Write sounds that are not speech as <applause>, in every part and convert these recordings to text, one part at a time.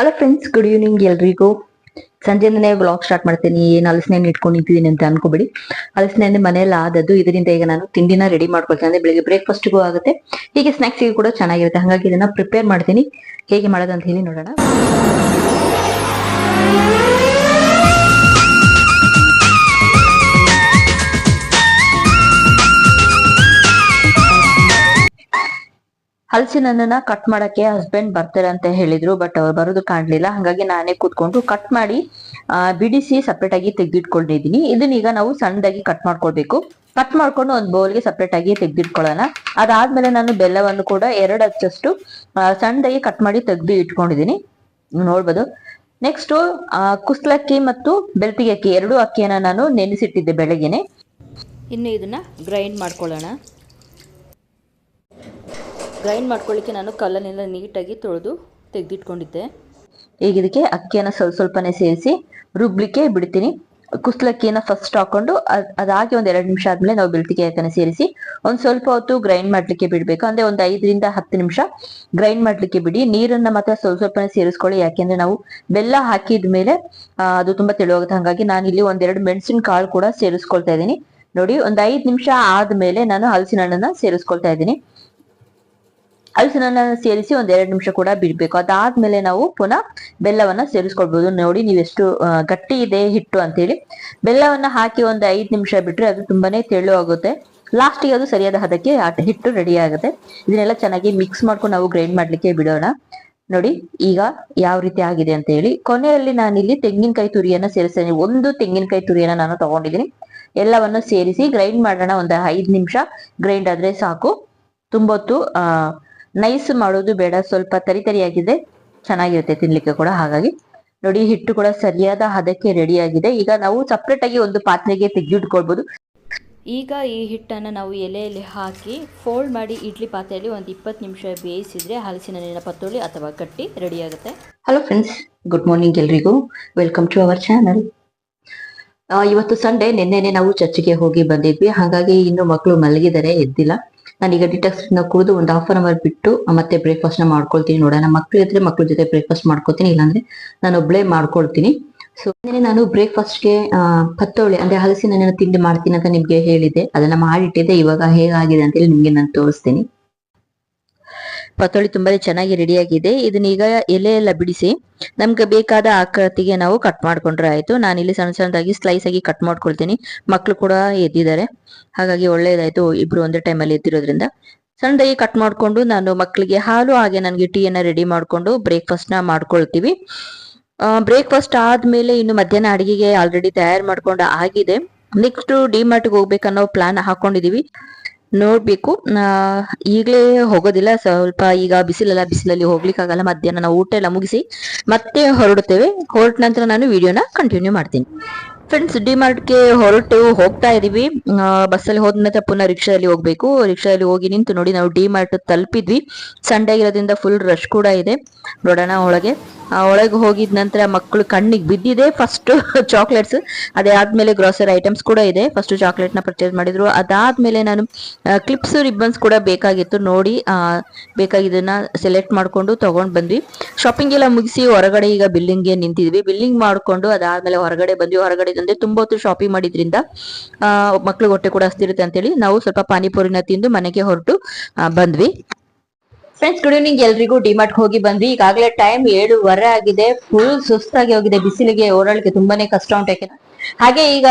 Hello friends good evening ಎಲ್ರಿಗೂ. ಸಂಜೆಯಿಂದನೇ blog start ಮಾಡ್ತೀನಿ. ಏನು ಹಲಸಿನ ಇಟ್ಕೊಂಡಿದ್ದೀನಿ ಇಟ್ಕೊಂಡು ನಿಂತಿದ್ದೀನಿ ಅಂತ ಅನ್ಕೋಬೇಡಿ. ಹಲಸಿನ ಮನೆಯಲ್ಲಿ ಆದದ್ದು ಇದರಿಂದ ಈಗ ನಾನು ತಿಂಡಿನ ರೆಡಿ ಮಾಡ್ಕೊಳ್ತೀನಿ. ಅಂದ್ರೆ ಬೆಳಿಗ್ಗೆ ಬ್ರೇಕ್ಫಾಸ್ಟ್ಗೂ ಆಗುತ್ತೆ. ಹೀಗೆ ಸ್ನಾಕ್ಸ್ಗೆ ಕೂಡ ಚೆನ್ನಾಗಿರುತ್ತೆ. ಹಾಗಾಗಿ ಇದನ್ನ ಪ್ರಿಪೇರ್ ಮಾಡ್ತೀನಿ. ಹೇಗೆ ಮಾಡೋದಂತ ಹೇಳಿ ನೋಡೋಣ. ಹಲಸಿನ ಹಣ್ಣನ್ನ ಕಟ್ ಮಾಡಕ್ಕೆ ಹಸ್ಬೆಂಡ್ ಬರ್ತಾರೆ ಅಂತ ಹೇಳಿದ್ರು ಬಟ್ ಅವ್ರು ಬರೋದು ಕಾಣ್ಲಿಲ್ಲ. ಹಾಗಾಗಿ ನಾನೇ ಕೂತ್ಕೊಂಡು ಕಟ್ ಮಾಡಿ ಬಿಡಿಸಿ ಸಪ್ರೇಟ್ ಆಗಿ ತೆಗೆದಿಟ್ಕೊಂಡಿದೀನಿ. ಇದನ್ನ ಈಗ ನಾವು ಸಣ್ಣದಾಗಿ ಕಟ್ ಮಾಡ್ಕೊಳ್ಬೇಕು ಕಟ್ ಮಾಡ್ಕೊಂಡು ಒಂದು ಬೌಲ್ಗೆ ಸಪ್ರೇಟ್ ಆಗಿ ತೆಗೆದಿಟ್ಕೊಳ್ಳೋಣ. ಅದಾದ್ಮೇಲೆ ನಾನು ಬೆಲ್ಲವನ್ನು ಕೂಡ ಎರಡು ಅಚ್ಚಷ್ಟು ಸಣ್ಣದಾಗಿ ಕಟ್ ಮಾಡಿ ತೆಗ್ದು ಇಟ್ಕೊಂಡಿದೀನಿ. ನೋಡ್ಬೋದು. ನೆಕ್ಸ್ಟ್ ಕುಸ್ಲಕ್ಕಿ ಮತ್ತು ಬೆಳ್ತಿಗೆ ಅಕ್ಕಿ. ಎರಡು ಅಕ್ಕಿಯನ್ನ ನಾನು ನೆನೆಸಿಟ್ಟಿದ್ದೆ ಬೆಳಗ್ಗೆನೆ. ಇನ್ನು ಇದನ್ನ ಗ್ರೈಂಡ್ ಮಾಡ್ಕೊಳ್ಳೋಣ. ಗ್ರೈಂಡ್ ಮಾಡ್ಕೊಳ್ಳಿಕ್ಕೆ ನಾನು ಕಲ್ಲನ್ನೆಲ್ಲ ನೀಟಾಗಿ ತೊಳೆದು ತೆಗೆದಿಟ್ಕೊಂಡಿದ್ದೆ. ಈಗ ಇದಕ್ಕೆ ಅಕ್ಕಿಯನ್ನು ಸ್ವಲ್ಪ ಸ್ವಲ್ಪನೇ ಸೇರಿಸಿ ರುಬ್ಲಿಕ್ಕೆ ಬಿಡ್ತೀನಿ. ಕುಸ್ಲಕ್ಕಿಯನ್ನ ಫಸ್ಟ್ ಹಾಕೊಂಡು ಅದ್- ಅದಾಗಿ ಒಂದ್ ಎರಡು ನಿಮಿಷ ಆದ್ಮೇಲೆ ನಾವು ಬೆಳ್ತಿಗೆ ಹಾಕನ್ನ ಸೇರಿಸಿ ಒಂದ್ ಸ್ವಲ್ಪ ಹೊತ್ತು ಗ್ರೈಂಡ್ ಮಾಡ್ಲಿಕ್ಕೆ ಬಿಡ್ಬೇಕು. ಅಂದ್ರೆ ಒಂದ್ ಐದರಿಂದ ಹತ್ತು ನಿಮಿಷ ಗ್ರೈಂಡ್ ಮಾಡ್ಲಿಕ್ಕೆ ಬಿಡಿ. ನೀರನ್ನ ಮಾತ್ರ ಸ್ವಲ್ಪ ಸ್ವಲ್ಪನೇ ಸೇರಿಸ್ಕೊಳ್ಳಿ. ಯಾಕೆಂದ್ರೆ ನಾವು ಬೆಲ್ಲ ಹಾಕಿದ್ಮೇಲೆ ಅದು ತುಂಬಾ ತೆಳುವಾಗುತ್ತೆ ಹಾಗಾಗಿ ನಾನು ಇಲ್ಲಿ ಒಂದೆರಡು ಮೆಣಸಿನ ಕಾಳು ಕೂಡ ಸೇರಿಸ್ಕೊಳ್ತಾ ಇದ್ದೀನಿ. ನೋಡಿ, ಒಂದ್ ಐದ್ ನಿಮಿಷ ಆದ್ಮೇಲೆ ನಾನು ಹಲಸಿನ ಹಣ್ಣನ್ನ ಸೇರಿಸ್ಕೊಳ್ತಾ ಇದ್ದೀನಿ. ಹಲಸಿನ ಹಣ್ಣನ್ನ ಸೇರಿಸಿ ಒಂದ್ ಎರಡು ನಿಮಿಷ ಕೂಡ ಬಿಡ್ಬೇಕು. ಅದಾದ್ಮೇಲೆ ನಾವು ಪುನಃ ಬೆಲ್ಲವನ್ನ ಸೇರಿಸ್ಕೊಳ್ಬಹುದು ನೋಡಿ ನೀವೆಷ್ಟು ಗಟ್ಟಿ ಇದೆ ಹಿಟ್ಟು ಅಂತ ಹೇಳಿ ಬೆಲ್ಲವನ್ನ ಹಾಕಿ ಒಂದ್ ಐದ್ ನಿಮಿಷ ಬಿಟ್ರೆ ಅದು ತುಂಬಾನೇ ತೆಳು ಆಗುತ್ತೆ. ಲಾಸ್ಟಿಗೆ ಅದು ಸರಿಯಾದ ಹದಕ್ಕೆ ಹಿಟ್ಟು ರೆಡಿ ಆಗುತ್ತೆ. ಇದನ್ನೆಲ್ಲ ಚೆನ್ನಾಗಿ ಮಿಕ್ಸ್ ಮಾಡ್ಕೊಂಡು ನಾವು ಗ್ರೈಂಡ್ ಮಾಡ್ಲಿಕ್ಕೆ ಬಿಡೋಣ. ನೋಡಿ, ಈಗ ಯಾವ ರೀತಿ ಆಗಿದೆ ಅಂತ ಹೇಳಿ ಕೊನೆಯಲ್ಲಿ ನಾನಿಲ್ಲಿ ತೆಂಗಿನಕಾಯಿ ತುರಿಯನ್ನ ಸೇರಿಸ್ತೇನೆ. ಒಂದು ತೆಂಗಿನಕಾಯಿ ತುರಿಯನ್ನ ನಾನು ತಗೊಂಡಿದ್ದೀನಿ. ಎಲ್ಲವನ್ನು ಸೇರಿಸಿ ಗ್ರೈಂಡ್ ಮಾಡೋಣ. ಒಂದು ಐದು ನಿಮಿಷ ಗ್ರೈಂಡ್ ಆದ್ರೆ ಸಾಕು. ತುಂಬೊತ್ತು, ಆ ನೈಸ್ ಮಾಡೋದು ಬೇಡ ಸ್ವಲ್ಪ ತರಿ ತರಿಯಾಗಿದೆ ಚೆನ್ನಾಗಿರುತ್ತೆ ತಿನ್ಲಿಕ್ಕೆ ಕೂಡ ಹಾಗಾಗಿ. ನೋಡಿ ಹಿಟ್ಟು ಕೂಡ ಸರಿಯಾದ ಹದಕ್ಕೆ ರೆಡಿ ಆಗಿದೆ. ಈಗ ನಾವು ಸಪ್ರೇಟ್ ಆಗಿ ಒಂದು ಪಾತ್ರೆಗೆ ತೆಗೆದಿಟ್ಕೊಳ್ಬಹುದು ಈಗ ಈ ಹಿಟ್ಟನ್ನ ನಾವು ಎಲೆಯಲ್ಲಿ ಹಾಕಿ ಫೋಲ್ಡ್ ಮಾಡಿ ಇಡ್ಲಿ ಪಾತ್ರೆಯಲ್ಲಿ ಒಂದು ಇಪ್ಪತ್ತು ನಿಮಿಷ ಬೇಯಿಸಿದ್ರೆ ಹಲಸಿನ ನೀರಿನ ಪತ್ತೋಳಿ ಅಥವಾ ಕಟ್ಟಿ ರೆಡಿ ಆಗುತ್ತೆ. ಹಲೋ ಫ್ರೆಂಡ್ಸ್ ಗುಡ್ ಮಾರ್ನಿಂಗ್ ಎಲ್ರಿಗೂ. ವೆಲ್ಕಮ್ ಟು ಅವರ್ ಚಾನಲ್ ಇವತ್ತು ಸಂಡೇ ನಿನ್ನೆನೆ ನಾವು ಚರ್ಚಿಗೆ ಹೋಗಿ ಬಂದಿದ್ವಿ. ಹಾಗಾಗಿ ಇನ್ನು ಮಕ್ಕಳು ಮಲಗಿದರೆ ಎದ್ದಿಲ್ಲ. ನಾನೀಗ ಡಿಟಾಕ್ಸ್ನ ಕುಡಿದು ಒಂದು ಹಾಫ್ ಅನ್ ಅವರ್ ಬಿಟ್ಟು ಮತ್ತೆ ಬ್ರೇಕ್ಫಾಸ್ಟ್ನ ಮಾಡ್ಕೊಳ್ತೀನಿ ನೋಡೋಣ. ಇದ್ರೆ ಮಕ್ಳ ಜೊತೆ ಬ್ರೇಕ್ಫಾಸ್ಟ್ ಮಾಡ್ಕೊತೀನಿ, ಇಲ್ಲಾಂದ್ರೆ ನಾನು ಒಬ್ಳೆ ಮಾಡ್ಕೊಳ್ತೀನಿ. ಸೊ ನಿನ್ನೆ ನಾನು ಬ್ರೇಕ್ಫಾಸ್ಟ್ಗೆ ಪತ್ತೋಳಿ ಅಂದ್ರೆ ಹಲಸಿನ ತಿಂಡಿ ಮಾಡ್ತೀನಿ ಅಂತ ನಿಮ್ಗೆ ಹೇಳಿದೆ ಅದನ್ನ ಮಾಡಿಟ್ಟಿದ್ದೆ, ಇವಾಗ ಹೇಗಾಗಿದೆ ಅಂತೇಳಿ ನಿಮ್ಗೆ ನಾನು ತೋರಿಸ್ತೀನಿ. ಪತ್ತೋಳಿ ತುಂಬಾನೇ ಚೆನ್ನಾಗಿ ರೆಡಿ ಆಗಿದೆ. ಇದನ್ನ ಈಗ ಎಲೆ ಎಲ್ಲ ಬಿಡಿಸಿ ನಮ್ಗೆ ಬೇಕಾದ ಆಕೃತಿಗೆ ನಾವು ಕಟ್ ಮಾಡ್ಕೊಂಡ್ರೆ ಆಯ್ತು. ನಾನು ಇಲ್ಲಿ ಸಣ್ಣ ಸಣ್ಣದಾಗಿ ಸ್ಲೈಸ್ ಆಗಿ ಕಟ್ ಮಾಡ್ಕೊಳ್ತೀನಿ. ಮಕ್ಳು ಕೂಡ ಎದ್ದಿದ್ದಾರೆ. ಹಾಗಾಗಿ ಒಳ್ಳೇದಾಯ್ತು ಇಬ್ರು ಒಂದೇ ಟೈಮಲ್ಲಿ ಎದ್ದಿರೋದ್ರಿಂದ. ಸಣ್ಣದಾಗಿ ಕಟ್ ಮಾಡ್ಕೊಂಡು ನಾನು ಮಕ್ಕಳಿಗೆ ಹಾಲು ಹಾಗೆ ನನಗೆ ಟೀಯನ್ನ ರೆಡಿ ಮಾಡ್ಕೊಂಡು ಬ್ರೇಕ್ಫಾಸ್ಟ್ನ ಮಾಡ್ಕೊಳ್ತೀವಿ. ಬ್ರೇಕ್ಫಾಸ್ಟ್ ಆದ್ಮೇಲೆ ಇನ್ನು ಮಧ್ಯಾಹ್ನ ಅಡಿಗೆಗೆ ಆಲ್ರೆಡಿ ತಯಾರು ಮಾಡ್ಕೊಂಡು ಆಗಿದೆ. ನೆಕ್ಸ್ಟ್ ಡಿಮಾರ್ಟ್ಗೆ ಹೋಗ್ಬೇಕನ್ನೋ ಪ್ಲಾನ್ ಹಾಕೊಂಡಿದೀವಿ. ನೋಡ್ಬೇಕು. ಈಗಲೇ ಹೋಗೋದಿಲ್ಲ. ಸ್ವಲ್ಪ ಈಗ ಬಿಸಿಲೆಲ್ಲ, ಬಿಸಿಲಲ್ಲಿ ಹೋಗ್ಲಿಕ್ಕಾಗಲ್ಲ. ಮಧ್ಯಾಹ್ನ ನಾವು ಊಟ ಎಲ್ಲ ಮುಗಿಸಿ ಮತ್ತೆ ಹೊರಡುತ್ತೇವೆ. ಹೊರಟ ನಂತರ ನಾನು ವಿಡಿಯೋನ ಕಂಟಿನ್ಯೂ ಮಾಡ್ತೀನಿ. ಫ್ರೆಂಡ್ಸ್ ಡಿಮಾರ್ಟ್ಗೆ ಹೊರಟು ಹೋಗ್ತಾ ಇದೀವಿ. ಬಸ್ಸಲ್ಲಿ ಹೋದ ನಂತರ ಪುನಃ ರಿಕ್ಷಾದಲ್ಲಿ ಹೋಗ್ಬೇಕು. ರಿಕ್ಷಾದಲ್ಲಿ ಹೋಗಿ ನಿಂತು ನೋಡಿ ನಾವು ಡಿ ಮಾರ್ಟ್ ತಲುಪಿದ್ವಿ. ಸಂಡೇ ಆಗಿರೋದ್ರಿಂದ ಫುಲ್ ರಶ್ ಕೂಡ ಇದೆ. ನೋಡೋಣ ಒಳಗೆ. ಒಳಗೆ ಹೋಗಿದ ನಂತರ ಮಕ್ಕಳು ಕಣ್ಣಿಗೆ ಬಿದ್ದಿದೆ. ಫಸ್ಟ್ ಚಾಕ್ಲೇಟ್ಸ್ <laughs> ಅದೇ ಆದ್ಮೇಲೆ ಗ್ರೋಸರಿ ಐಟಮ್ಸ್ ಕೂಡ ಇದೆ. ಫಸ್ಟ್ ಚಾಕ್ಲೇಟ್ನ ಪರ್ಚೇಸ್ ಮಾಡಿದ್ರು. ಅದಾದ್ಮೇಲೆ ನಾನು ಕ್ಲಿಪ್ಸ್ ರಿಬ್ಬನ್ಸ್ ಕೂಡ ಬೇಕಾಗಿತ್ತು ನೋಡಿ ಬೇಕಾಗಿದ್ದನ್ನು ಸೆಲೆಕ್ಟ್ ಮಾಡ್ಕೊಂಡು ತಗೊಂಡ್ ಬಂದ್ವಿ. ಶಾಪಿಂಗ್ ಎಲ್ಲ ಮುಗಿಸಿ ಹೊರಗಡೆ ಈಗ ಬಿಲ್ಲಿಂಗ್ಗೆ ನಿಂತಿದ್ವಿ. ಬಿಲ್ಲಿಂಗ್ ಮಾಡ್ಕೊಂಡು ಅದಾದ್ಮೇಲೆ ಹೊರಗಡೆ ಬಂದ್ವಿ. ಹೊರಗಡೆ ಅಂದ್ರೆ ತುಂಬಾ ಹೊತ್ತು ಶಾಪಿಂಗ್ ಮಾಡಿದ್ರಿಂದ ಮಕ್ಳಿಗೆ ಹೊಟ್ಟೆ ಕೂಡ ಹಸ್ತಿರುತ್ತೆ ಅಂತೇಳಿ ನಾವು ಸ್ವಲ್ಪ ಪಾನಿಪುರಿನ ತಿಂದು ಮನೆಗೆ ಹೊರಟು ಬಂದ್ವಿ. ಫ್ರೆಂಡ್ಸ್ ಗುಡ್ ಈವ್ನಿಂಗ್ ಎಲ್ರಿಗೂ ಡಿಮಾರ್ಟ್ ಹೋಗಿ ಬಂದ್ವಿ. ಈಗಾಗಲೇ ಟೈಮ್ ಏಳುವರೆ ಆಗಿದೆ. ಫುಲ್ ಸುಸ್ತಾಗಿ ಹೋಗಿದೆ. ಬಿಸಿಲಿಗೆ ಓಡಾಡಲಿಕ್ಕೆ ತುಂಬಾನೇ ಕಷ್ಟ ಉಂಟು ಯಾಕೆ ಹಾಗೆ ಈಗ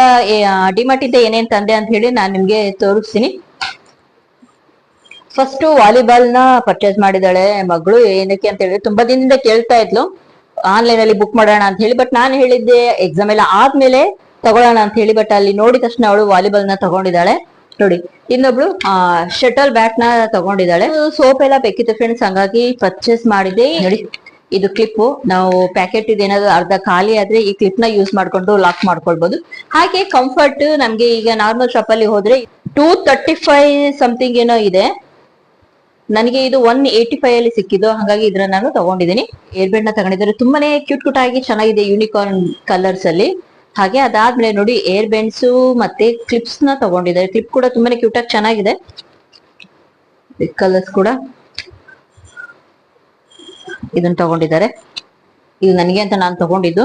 ಡಿಮಾರ್ಟ್ ಇಂದ ಏನೇನ್ ತಂದೆ ಅಂತ ಹೇಳಿ ನಾನು ನಿಮ್ಗೆ ತೋರಿಸ್ತೀನಿ. ಫಸ್ಟ್ ವಾಲಿಬಾಲ್ನ ಪರ್ಚೇಸ್ ಮಾಡಿದಾಳೆ ಮಗಳು. ಏನಕ್ಕೆ ಅಂತ ಹೇಳಿ ತುಂಬಾ ದಿನದಿಂದ ಕೇಳ್ತಾ ಇದ್ಲು. ಆನ್ಲೈನ್ ಅಲ್ಲಿ ಬುಕ್ ಮಾಡೋಣ ಅಂತ ಹೇಳಿ. ಬಟ್ ನಾನು ಹೇಳಿದ್ದೆ ಎಕ್ಸಾಮ್ ಎಲ್ಲ ಆದ್ಮೇಲೆ ತಗೊಳ್ಳೋಣ ಅಂತ ಹೇಳಿ. ಬಟ್ ಅಲ್ಲಿ ನೋಡಿದ ತಕ್ಷಣ ಅವಳು ವಾಲಿಬಾಲ್ನ ತಗೊಂಡಿದ್ದಾಳೆ. ನೋಡಿ ಇನ್ನೊಬ್ಳು ಶಟಲ್ ಬ್ಯಾಟ್ನ ತಗೊಂಡಿದ್ದಾಳೆ. ಸೋಪ್ ಎಲ್ಲ ಬೇಕಿತ್ತು ಫ್ರೆಂಡ್ಸ್ ಹಂಗಾಗಿ ಪರ್ಚೇಸ್ ಮಾಡಿದೆ. ನೋಡಿ ಇದು ಕ್ಲಿಪ್ ನಾವು ಪ್ಯಾಕೆಟ್ ಇದೇನಾದ್ರು ಅರ್ಧ ಖಾಲಿ ಆದ್ರೆ ಈ ಕ್ಲಿಪ್ನ ಯೂಸ್ ಮಾಡ್ಕೊಂಡು ಲಾಕ್ ಮಾಡ್ಕೊಳ್ಬಹುದು ಹಾಗೆ ಕಂಫರ್ಟ್ ನಮ್ಗೆ ಈಗ ನಾರ್ಮಲ್ ಶಾಪ್ ಅಲ್ಲಿ ಹೋದ್ರೆ ಟೂ ತರ್ಟಿ ಫೈವ್ ಸಮಥಿಂಗ್ ಏನೋ ಇದೆ. ನನಗೆ ಇದು ಒನ್ ಏಯ್ಟಿ ಫೈವ್ ಅಲ್ಲಿ ಸಿಕ್ಕಿದ್ದು ಹಾಗಾಗಿ ಇದನ್ನ ನಾನು ತಗೊಂಡಿದ್ದೀನಿ. ಏರ್ಬೆಡ್ನ ತಗೊಂಡಿದ್ದಾರೆ. ತುಂಬಾನೇ ಕ್ಯೂಟ್ ಕ್ಯೂಟ್ ಆಗಿ ಚೆನ್ನಾಗಿದೆ ಯೂನಿಕಾರ್ನ್ ಕಲರ್ಸ್ ಅಲ್ಲಿ. ಹಾಗೆ ಅದಾದ್ಮೇಲೆ ನೋಡಿ ಏರ್ ಬೆಂಡ್ಸ್ ಮತ್ತೆ ಕ್ಲಿಪ್ಸ್ನ ತಗೊಂಡಿದ್ದಾರೆ. ಕ್ಲಿಪ್ ಕೂಡ ತುಂಬಾನೇ ಕ್ಯೂಟ್ ಆಗಿ ಚೆನ್ನಾಗಿದೆ. ಕಲರ್ಸ್ ಕೂಡ ಇದನ್ನ ತಗೊಂಡಿದ್ದಾರೆ. ಇದು ನನಗೆ ಅಂತ ನಾನು ತಗೊಂಡಿದ್ದು.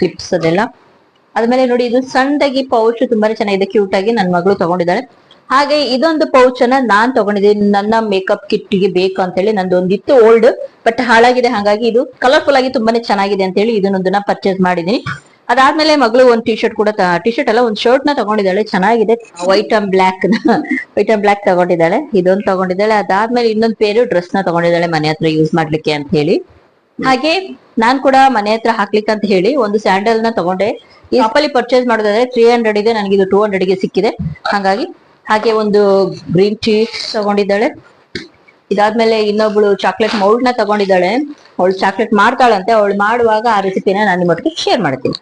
ಕ್ಲಿಪ್ಸ್ ಅದೆಲ್ಲ. ಆದ್ಮೇಲೆ ನೋಡಿ ಇದು ಸಣ್ಣದಾಗಿ ಪೌಚ್ ತುಂಬಾನೇ ಚೆನ್ನಾಗಿದೆ. ಕ್ಯೂಟ್ ಆಗಿ ನನ್ನ ಮಗಳು ತಗೊಂಡಿದ್ದಾಳೆ. ಹಾಗೆ ಇದೊಂದು ಪೌಚ್ ಅನ್ನ ನಾನ್ ತಗೊಂಡಿದ್ದೀನಿ. ನನ್ನ ಮೇಕಪ್ ಕಿಟ್ಗೆ ಬೇಕು ಅಂತ ಹೇಳಿ ನಂದು ಒಂದಿತ್ತು ಓಲ್ಡ್ ಬಟ್ ಹಾಳಾಗಿದೆ. ಹಾಗಾಗಿ ಇದು ಕಲರ್ಫುಲ್ ಆಗಿ ತುಂಬಾನೇ ಚೆನ್ನಾಗಿದೆ ಅಂತ ಹೇಳಿ ಇದನ್ನೊಂದನ್ನ ಪರ್ಚೇಸ್ ಮಾಡಿದೀನಿ ಅದಾದ್ಮೇಲೆ ಮಗಳು ಒಂದು ಟಿ ಶರ್ಟ್ ಕೂಡ ಟಿ ಶರ್ಟ್ ಅಲ್ಲ ಒಂದು ಶರ್ಟ್ನ ತಗೊಂಡಿದ್ದಾಳೆ. ಚೆನ್ನಾಗಿದೆ. White and black white and black ತಗೊಂಡಿದ್ದಾಳೆ. ಇದೊಂದು ತಗೊಂಡಿದ್ದಾಳೆ. ಅದಾದ್ಮೇಲೆ ಇನ್ನೊಂದು ಪೇರು ಡ್ರೆಸ್ನ ತಗೊಂಡಿದ್ದಾಳೆ ಮನೆ ಹತ್ರ ಯೂಸ್ ಮಾಡ್ಲಿಕ್ಕೆ ಅಂತ ಹೇಳಿ. ಹಾಗೆ ನಾನ್ ಕೂಡ ಮನೆ ಹತ್ರ ಹಾಕ್ಲಿಕ್ಕೆ ಅಂತ ಹೇಳಿ ಒಂದು ಸ್ಯಾಂಡಲ್ನ ತಗೊಂಡೆ. ಈ ಅಪ್ಪಲ್ಲಿ ಪರ್ಚೇಸ್ ಮಾಡೋದಾದ್ರೆ ತ್ರೀ ಹಂಡ್ರೆಡ್ ಇದೆ. ನನಗೆ ಇದು ಟೂ ಹಂಡ್ರೆಡ್ಗೆ ಸಿಕ್ಕಿದೆ. ಹಾಗಾಗಿ ಹಾಗೆ ಒಂದು ಗ್ರೀನ್ ಟೀ ತಗೊಂಡಿದ್ದಾಳೆ. ಇದಾದ್ಮೇಲೆ ಇನ್ನೊಬ್ಳು ಚಾಕ್ಲೇಟ್ ಮೌಲ್ಡ್ನ ತಗೊಂಡಿದ್ದಾಳೆ. ಅವಳು ಚಾಕ್ಲೇಟ್ ಮಾಡ್ತಾಳಂತೆ. ಅವಳು ಮಾಡುವಾಗ ಆ ರೆಸಿಪಿನ ನಾನು ನಿಮ್ಮೊಟ್ಟಿಗೆ ಶೇರ್ ಮಾಡ್ತೀನಿ.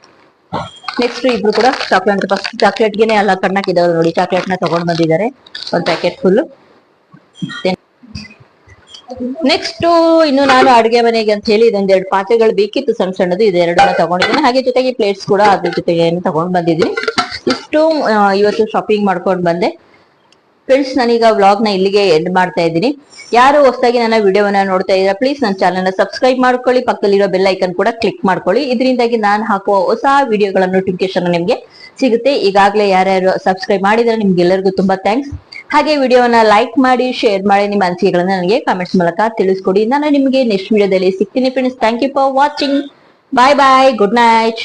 ನೆಕ್ಸ್ಟ್ ಇಬ್ರು ಕೂಡ ಚಾಕ್ಲೇಟ್ ಫಸ್ಟ್ ಚಾಕ್ಲೇಟ್ಗೆನೆ ಎಲ್ಲ ಕಣ್ಣಾಕಿದವರು ನೋಡಿ. ಚಾಕ್ಲೇಟ್ನ ತಗೊಂಡ್ ಬಂದಿದ್ದಾರೆ. ಒಂದ್ ಪ್ಯಾಕೆಟ್ ಫುಲ್ ನೆಕ್ಸ್ಟ್ ಇನ್ನು ನಾನು ಅಡುಗೆ ಮನೆಗೆ ಅಂತ ಹೇಳಿ ಇದೊಂದ್ ಎರಡು ಪಾತ್ರೆಗಳು ಬೇಕಿತ್ತು. ಸಣ್ಣ ಸಣ್ಣದು ಇದೆರಡನ್ನ ತಗೊಂಡಿದ್ದೀನಿ. ಹಾಗೆ ಜೊತೆಗೆ ಪ್ಲೇಟ್ಸ್ ಕೂಡ ಅದ್ರ ಜೊತೆಗೆ ತಗೊಂಡ್ ಬಂದಿದ್ದೀನಿ. ಇಷ್ಟು ಇವತ್ತು ಶಾಪಿಂಗ್ ಮಾಡ್ಕೊಂಡು ಬಂದೆ. ಫ್ರೆಂಡ್ಸ್ ನಾನೀಗ ವ್ಲಾಗ್ನ ಇಲ್ಲಿಗೆ ಎಂಡ್ ಮಾಡ್ತಾ ಇದ್ದೀನಿ. ಯಾರು ಹೊಸದಾಗಿ ನನ್ನ ವಿಡಿಯೋವನ್ನ ನೋಡ್ತಾ ಇದ್ದೀರಾ ಪ್ಲೀಸ್ ನನ್ನ ಚಾನಲ್ನ ಸಬ್ಸ್ಕ್ರೈಬ್ ಮಾಡ್ಕೊಳ್ಳಿ. ಪಕ್ಕದಲ್ಲಿರೋ ಬೆಲ್ ಐಕನ್ ಕೂಡ ಕ್ಲಿಕ್ ಮಾಡ್ಕೊಳ್ಳಿ. ಇದರಿಂದಾಗಿ ನಾನು ಹಾಕುವ ಹೊಸ ವಿಡಿಯೋಗಳ ನೋಟಿಫಿಕೇಶನ್ ನಿಮಗೆ ಸಿಗುತ್ತೆ. ಈಗಾಗಲೇ ಯಾರ್ಯಾರು ಸಬ್ಸ್ಕ್ರೈಬ್ ಮಾಡಿದ್ರೆ, ನಿಮ್ಗೆಲ್ಲರಿಗೂ ತುಂಬಾ ಥ್ಯಾಂಕ್ಸ್ ಹಾಗೆ ವಿಡಿಯೋವನ್ನ ಲೈಕ್ ಮಾಡಿ ಶೇರ್ ಮಾಡಿ ನಿಮ್ಮ ಅನಿಸಿಕೆಗಳನ್ನ ನನಗೆ ಕಾಮೆಂಟ್ಸ್ ಮೂಲಕ ತಿಳಿಸ್ಕೊಡಿ. ನಾನು ನಿಮಗೆ ನೆಕ್ಸ್ಟ್ ವಿಡಿಯೋದಲ್ಲಿ ಸಿಗ್ತೀನಿ friends thank you for watching bye bye good night